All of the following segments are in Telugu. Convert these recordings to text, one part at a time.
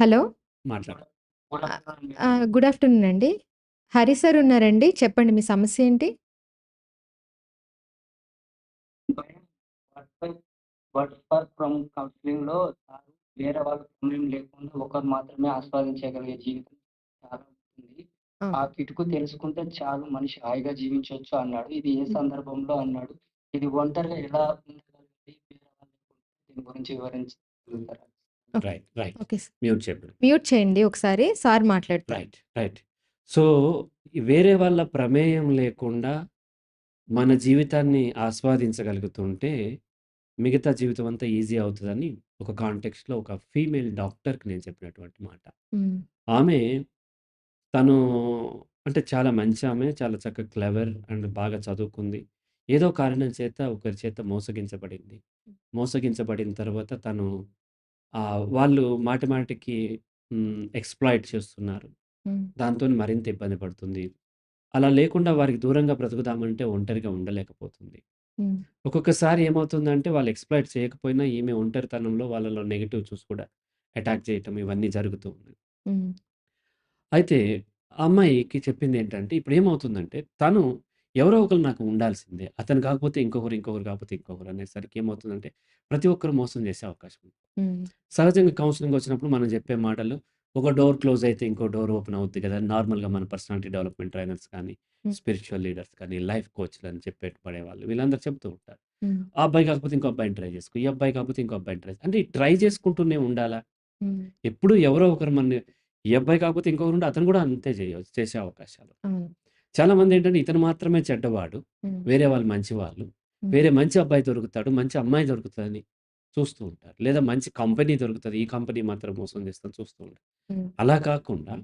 హలో. మాట్లాడు. గుడ్ ఆఫ్టర్‌నూన్ అండి. హరి సార్ ఉన్నారండి. చెప్పండి మీ సమస్య ఏంటి? వర్డ్ ఫర్ ఫ్రమ్ కౌన్సిలింగ్‌లో సారు వేరే వాళ్ళ ప్రమేయం లేకుండా ఒకరు మాత్రమే ఆస్వాదించగలిగే జీవితం చాలా ఉంటుంది. ఆ! కిటుకు తెలుసుకుంటే చాలు మనిషి హాయిగా జీవించొచ్చు అన్నాడు. ఇది ఏ. సందర్భంలో అన్నాడు? ఇది ఒంటరిగా ఎలా ఉండగలిగింది? వేరే వాళ్ళు దీని గురించి వివరించగలుగుతారా? రైట్. రైట్. ఓకే. మ్యూట్ చెప్పండి. మ్యూట్ చేయండి ఒకసారి. సార్ మాట్లాడతారు. రైట్. రైట్. సో, వేరే వాళ్ళ ప్రమేయం లేకుండా మన జీవితాన్ని ఆస్వాదించగలుగుతుంటే, మిగతా జీవితం అంతా ఈజీ అవుతదని ఒక కాంటెక్స్ట్‌లో ఒక ఫీమేల్ డాక్టర్‌కి నేను చెప్పినటువంటి మాట. ఆమె తను అంటే చాలా మంచి ఆమె. చాలా చక్కగా క్లెవర్ అండ్ బాగా చదువుకుంది. ఏదో కారణం చేత ఒకరి చేత మోసగించబడింది. మోసగించబడిన తర్వాత తను వాళ్ళు మాటి మాటికి హ్మ్, ఎక్స్‌ప్లాయిట్ చేస్తున్నారు. హ్మ్. దాంతోని మరింత ఇబ్బంది పడుతుంది. అలా లేకుండా వారికి దూరంగా బ్రతుకుదామంటే ఒంటరిగా ఉండలేకపోతుంది. హ్మ్. ఒక్కొక్కసారి ఏమవుతుందంటే వాళ్ళు ఎక్స్‌ప్లాయిట్ చేయకపోయినా ఈమె ఒంటరితనంలో వాళ్ళలో నెగెటివ్ చూసి కూడా అటాక్ చేయటం ఇవన్నీ జరుగుతూ ఉన్నాయి. హ్మ్. అయితే ఆ అమ్మాయికి చెప్పిందేంటంటే ఇప్పుడేమవుతుందంటే తను ఎవరో ఒకళ్ళు నాకు ఉండాల్సిందే. అతను కాకపోతే ఇంకొకరు, ఇంకొకరు కాకపోతే ఇంకొకరు అనేసరికి ఏమవుతుందంటే ప్రతి ఒక్కరు మోసం చేసే అవకాశం ఉంది. హ్మ్. సహజంగా కౌన్సెలింగ్ వచ్చినప్పుడు మనం చెప్పే మాటలు ఒక డోర్ క్లోజ్ అయితే ఇంకో డోర్ ఓపెన్ అవుద్ది కదా! నార్మల్‌గా మన పర్సనాలిటీ డెవలప్‌మెంట్ ట్రైనర్స్ కానీ, హ్మ్. స్పిరిచ్యువల్ లీడర్స్ కానీ, లైఫ్ కోచ్‌లని చెప్పేటి పడేవాళ్ళు వీళ్ళందరూ చెప్తూ ఉంటారు. హ్మ్. ఆ అబ్బాయి కాకపోతే ఇంకో అబ్బాయిని ట్రై చేసుకో. ఈ అబ్బాయి కాకపోతే ఇంకో అబ్బాయిని ట్రై అంటే ఈ ట్రై చేసుకుంటూనే ఉండాలా? హ్మ్. ఎప్పుడు ఎవరో ఒకరు మనని ఈ అబ్బాయి కాకపోతే ఇంకొకరుంటే అతను కూడా అంతే చేయవచ్చు చేసే అవకాశాలు. అవును. చాలామంది ఏంటంటే ఇతను మాత్రమే చెడ్డవాడు. వేరే వాళ్ళు మంచివాళ్ళు. వేరే మంచి అబ్బాయి దొరుకుతాడు. మంచి అమ్మాయి దొరుకుతదని చూస్తూ ఉంటారు. లేదా మంచి కంపెనీ దొరుకుతది. ఈ కంపెనీ మాత్రం మోసం చేస్తదని చూస్తూ ఉంటారు. అలా కాకుండా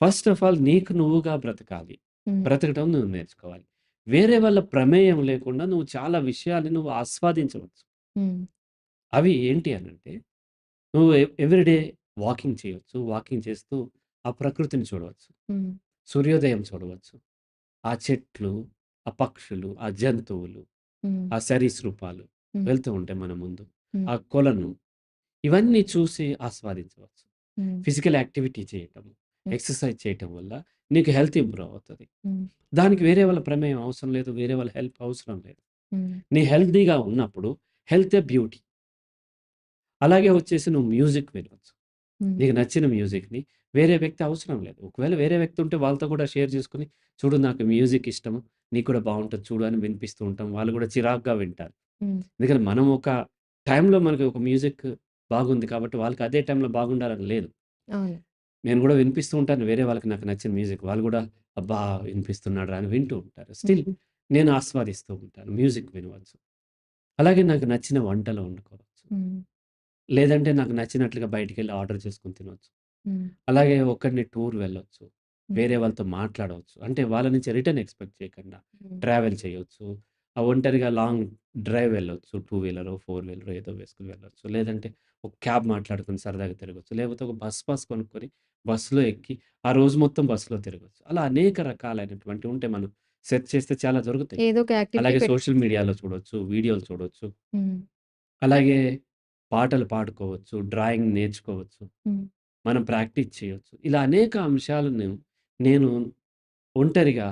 ఫస్ట్ ఆఫ్ ఆల్ నీకు నువ్వుగా బ్రతకాలి. బ్రతకడం నువ్వు నేర్చుకోవాలి. వేరే వాళ్ళ ప్రమేయం లేకుండా నువ్వు చాలా విషయాల్ని నువ్వు ఆస్వాదించవచ్చు. అవి ఏంటి అనంటే నువ్వు ఎ ఎవ్రీడే వాకింగ్ చేయొచ్చు. వాకింగ్ చేస్తూ ఆ ప్రకృతిని చూడవచ్చు. సూర్యోదయం చూడవచ్చు. ఆ చెట్లు, ఆ పక్షులు, ఆ జంతువులు. ఆ సరీసృపాలు. వెళ్తూ ఉంటాయి మన ముందు. ఆ కొలను ఇవన్నీ చూసి ఆస్వాదించవచ్చు. ఫిజికల్ యాక్టివిటీ చేయటం. ఎక్సర్సైజ్ చేయటం వల్ల నీకు హెల్త్ ఇంప్రూవ్ అవుతది. దానికి వేరే వాళ్ళ ప్రమేయం అవసరం లేదు. వేరే వాళ్ళ హెల్ప్ అవసరం లేదు. నీ హెల్తీగా ఉన్నప్పుడు హెల్తే బ్యూటీ. అలాగే వచ్చేసి నువ్వు మ్యూజిక్ వినొచ్చు. హ్మ్. నీకు నచ్చిన మ్యూజిక్‌ని వేరే వ్యక్తి అవసరం లేదు. ఒకవేళ వేరే వ్యక్తి ఉంటే వాళ్ళతో కూడా షేర్ చేసుకొని, చూడు నాకు మ్యూజిక్ ఇష్టము. నీకు కూడా బావుంటది చూడు అని వినిపిస్తూ ఉంటాం. వాళ్ళు కూడా చిరాకుగా వింటారు. ఎందుకంటే మనం ఒక టైంలో మనకి ఒక మ్యూజిక్ బాగుంది కాబట్టి వాళ్ళకి అదే టైంలో బాగుండాలని లేదు. నేను కూడా వినిపిస్తూ ఉంటాను వేరే వాళ్ళకి నాకు నచ్చిన మ్యూజిక్. వాళ్ళు కూడా అబ్బా! వినిపిస్తున్నాడురా అని వింటూ ఉంటారు. స్టిల్. నేను ఆస్వాదిస్తూ ఉంటాను. మ్యూజిక్ వినవచ్చు. అలాగే నాకు నచ్చిన వంటలు వండుకోవచ్చు. లేదంటే నాకు నచ్చినట్లుగా బయటికెళ్ళి ఆర్డర్ చేసుకొని తినొచ్చు. హ్మ్. అలాగే ఒక్కడిని టూర్ వెళ్ళొచ్చు. హ్మ్. వేరే వాళ్ళతో మాట్లాడవచ్చు. అంటే వాళ్ళ నుంచి రిటర్న్ ఎక్స్‌పెక్ట్ చేయకుండా హ్మ్. ట్రావెల్ చేయొచ్చు. ఒంటరిగా లాంగ్ డ్రైవ్ వెళ్ళొచ్చు. టూ వీలరో, ఫోర్ వీలరో ఏదో వేసుకొని వెళ్ళొచ్చు. లేదంటే ఒక క్యాబ్ మాట్లాడుకొని సరదాగా తిరగొచ్చు. లేకపోతే ఒక బస్ పాస్ కొనుక్కొని బస్‌లో ఎక్కి ఆ రోజు మొత్తం బస్‌లో తిరగొచ్చు. అలా అనేక రకాలైనటువంటివి ఉంటే మనం సెర్చ్ చేస్తే చాలా దొరుకుతాయి. ఏదో ఒక యాక్టివిటీ అలాగే సోషల్ మీడియాలో చూడొచ్చు. వీడియోలు చూడొచ్చు. హ్మ్. అలాగే పాటలు పాడుకోవచ్చు. డ్రాయింగ్ నేర్చుకోవచ్చు. హ్మ్. మనం ప్రాక్టీస్ చేయొచ్చు. ఇలా అనేక అంశాలను నేను ఒంటరిగా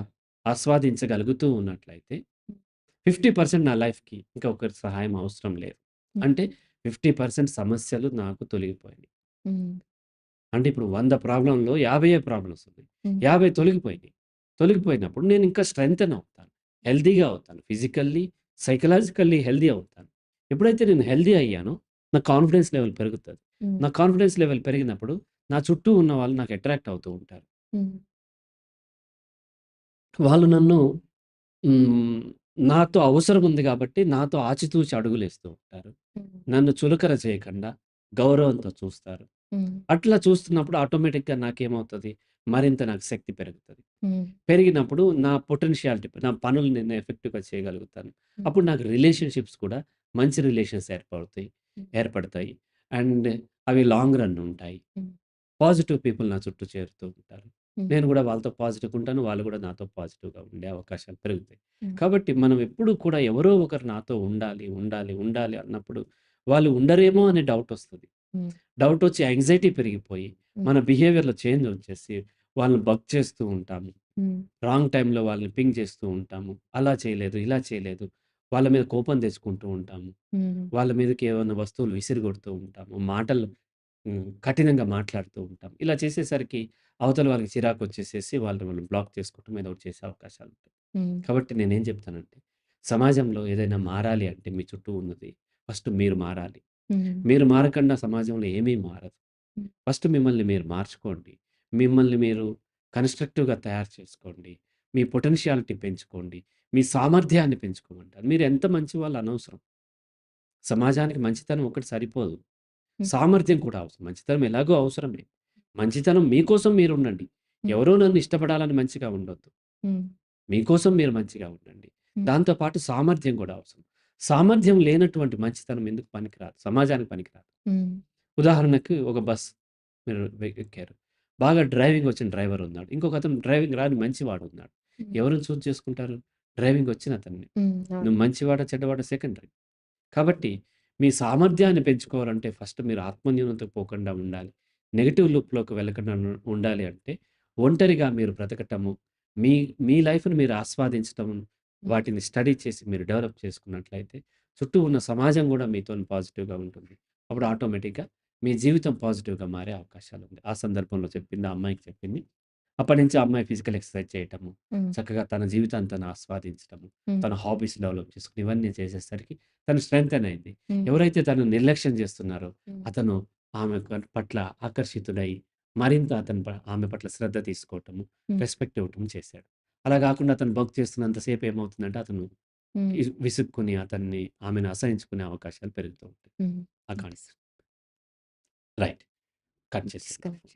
ఆస్వాదించగలుగుతూ ఉన్నట్లయితే 50% నా లైఫ్‌కి ఇంకా ఒకరి సహాయం అవసరం లేదు. అంటే 50% సమస్యలు నాకు తొలగిపోయినాయి. అంటే ఇప్పుడు 100 ప్రాబ్లమ్‌లో 50 ప్రాబ్లమ్స్ ఉన్నాయి. 50 తొలగిపోయినాయి. తొలగిపోయినప్పుడు నేను ఇంకా స్ట్రెంథెన్ అవుతాను. హెల్తీగా అవుతాను. ఫిజికల్లీ, సైకలాజికల్లీ హెల్తీ అవుతాను. ఎప్పుడైతే నేను హెల్తీ అయ్యానో నా కాన్ఫిడెన్స్ లెవెల్ పెరుగుతది. నా కాన్ఫిడెన్స్ లెవెల్ పెరిగినప్పుడు నా చుట్టూ ఉన్న వాళ్ళు నాకు అట్రాక్ట్ అవుతూ ఉంటారు. వాళ్ళు నన్ను. నాతో అవసరం ఉంది కాబట్టి నాతో ఆచితూచి అడుగులేస్తూ ఉంటారు. నన్ను చులకన చేయకుండా గౌరవంతో చూస్తారు. అట్లా చూస్తున్నప్పుడు ఆటోమేటిక్‌గా నాకేమవుతది మరింత నాకు శక్తి పెరుగుతది. పెరిగినప్పుడు నా పొటెన్షియాలిటీ నా పనులు నేను ఎఫెక్టివ్‌గా చేయగలుగుతాను. అప్పుడు నాకు రిలేషన్‌షిప్స్ కూడా మంచి రిలేషన్స్ ఏర్పడతాయి. ఏర్పడతాయి. అండ్ అవి లాంగ్ రన్ ఉంటాయి. పాజిటివ్ పీపుల్ నా చుట్టూ చేరుతూ ఉంటారు. నేను కూడా వాళ్ళతో పాజిటివ్‌గా ఉంటాను. వాళ్ళు కూడా నాతో పాజిటివ్‌గా ఉండే అవకాశాలు పెరుగుతాయి. కాబట్టి మనం ఎప్పుడూ కూడా ఎవరో ఒకరు నాతో ఉండాలి, ఉండాలి, ఉండాలి అన్నప్పుడు వాళ్ళు ఉండరేమో అనే డౌట్ వస్తది. హ్మ్. డౌటొచ్చి యాంగ్జైటీ పెరిగిపోయి. మన బిహేవియర్‌లో చేంజ్ వచ్చేసి, వాళ్ళని బగ్ చేస్తూ ఉంటాము. రాంగ్ టైమ్‌లో వాళ్ళని పింగ్ చేస్తూ ఉంటాము. అలా చేయలేదు, ఇలా చేయలేదు. వాళ్ళ మీద కోపం తెచ్చుకుంటూ ఉంటాము. హ్మ్. వాళ్ళ మీదకి ఏమన్నా వస్తువులు విసిరిగొడుతూ ఉంటాము. మాటలు హ్మ్, కఠినంగా మాట్లాడుతూ ఉంటాం. ఇలా చేసేసరికి అవతల వాళ్ళకి చిరాకొచ్చేసేసి వాళ్ళని మనం బ్లాక్ చేసుకోవటం ఏదో ఒకటి చేసే అవకాశాలుంటాయి. హ్మ్. కాబట్టి నేనేం చెప్తానంటే, సమాజంలో ఏదైనా మారాలి అంటే మీ చుట్టూ ఉన్నది ఫస్ట్ మీరు మారాలి. హ్మ్. మీరు మారకుండా సమాజంలో ఏమీ మారదు. హ్మ్. ఫస్ట్ మిమ్మల్ని మీరు మార్చుకోండి. మిమ్మల్ని మీరు కన్‌స్ట్రక్టివ్‌గా తయారు చేసుకోండి. మీ పొటెన్షియాలిటీ పెంచుకోండి. మీ సామర్థ్యాన్ని పెంచుకోమంటారు. మీరు ఎంత మంచివాళ్ళు అనవసరం. సమాజానికి మంచితనం ఒక్కటి సరిపోదు. సామర్థ్యం కూడా అవసరం. మంచితనం ఎలాగో అవసరమే. మంచితనం మీకోసం మీరుండండి. హ్మ్. ఎవరో నన్ను ఇష్టపడాలని మంచిగా ఉండొద్దు. మీకోసం మీరు మంచిగా ఉండండి. హ్మ్. దాంతో పాటు సామర్థ్యం కూడా అవసరం. సామర్థ్యం లేనటువంటి మంచితనం ఎందుకు పనికిరాదు. సమాజానికి పనికిరాదు. ఉదాహరణకు ఒక బస్ మీరు ఎక్కారు. బాగా డ్రైవింగ్ వచ్చిన డ్రైవర్ ఉన్నాడు. ఇంకొకతను డ్రైవింగ్ రాని మంచివాడు ఉన్నాడు. ఎవరిని చూజ్ చేసుకుంటారు? డ్రైవింగ్ వచ్చిన అతన్ని. నువ్వు మంచివాడా, చెడ్డవాడా సెకండరీ. కాబట్టి మీ సామర్థ్యాన్ని పెంచుకోవాలంటే ఫస్ట్ మీరు ఆత్మన్యూనతకు పోకుండా ఉండాలి. నెగెటివ్ లూప్‌లోకి వెళ్ళకుండా ఉండాలి అంటే ఒంటరిగా మీరు బ్రతకటము, మీ మీ లైఫ్‌ని మీరు ఆస్వాదించటం. వాటిని స్టడీ చేసి మీరు డెవలప్ చేసుకున్నట్లయితే చుట్టూ ఉన్న సమాజం గూడా మీతోని పాజిటివ్‌గా ఉంటుంది. అప్పుడు ఆటోమేటిక్‌గా మీ జీవితం పాజిటివ్‌గా మారే అవకాశాలుంది. ఆ సందర్భంలో చెప్పింది ఆ అమ్మాయికి చెప్పింది. అప్పటినుంచి ఆ అమ్మాయి ఫిజికల్ ఎక్సర్‌సైజ్ చేయటము. చక్కగా తన జీవితాన్ని తను ఆస్వాదించటము. తన హాబీస్ డెవలప్ చేసుకొని ఇవన్నీ చేసేసరికి తను స్ట్రెంథెన్ అయింది. ఎవరైతే తనను నిర్లక్ష్యం చేస్తున్నారో. అతను ఆమె పట్ల ఆకర్షితుడై మరింత అతని ఆమె పట్ల శ్రద్ధ తీసుకోవటము. రెస్పెక్ట్ ఇవ్వటం చేశాడు. అలా గాకుండా అతను బగ్ చేస్తున్నంత సేపు ఏమవుతుందంటే అతను విసుక్కుని అతన్ని ఆమెను అసహించుకునే అవకాశాలు పెరుగుతూ ఉంటాయి. ఆ కాన్సెప్ట్. రైట్. కట్. డిస్కనెక్ట్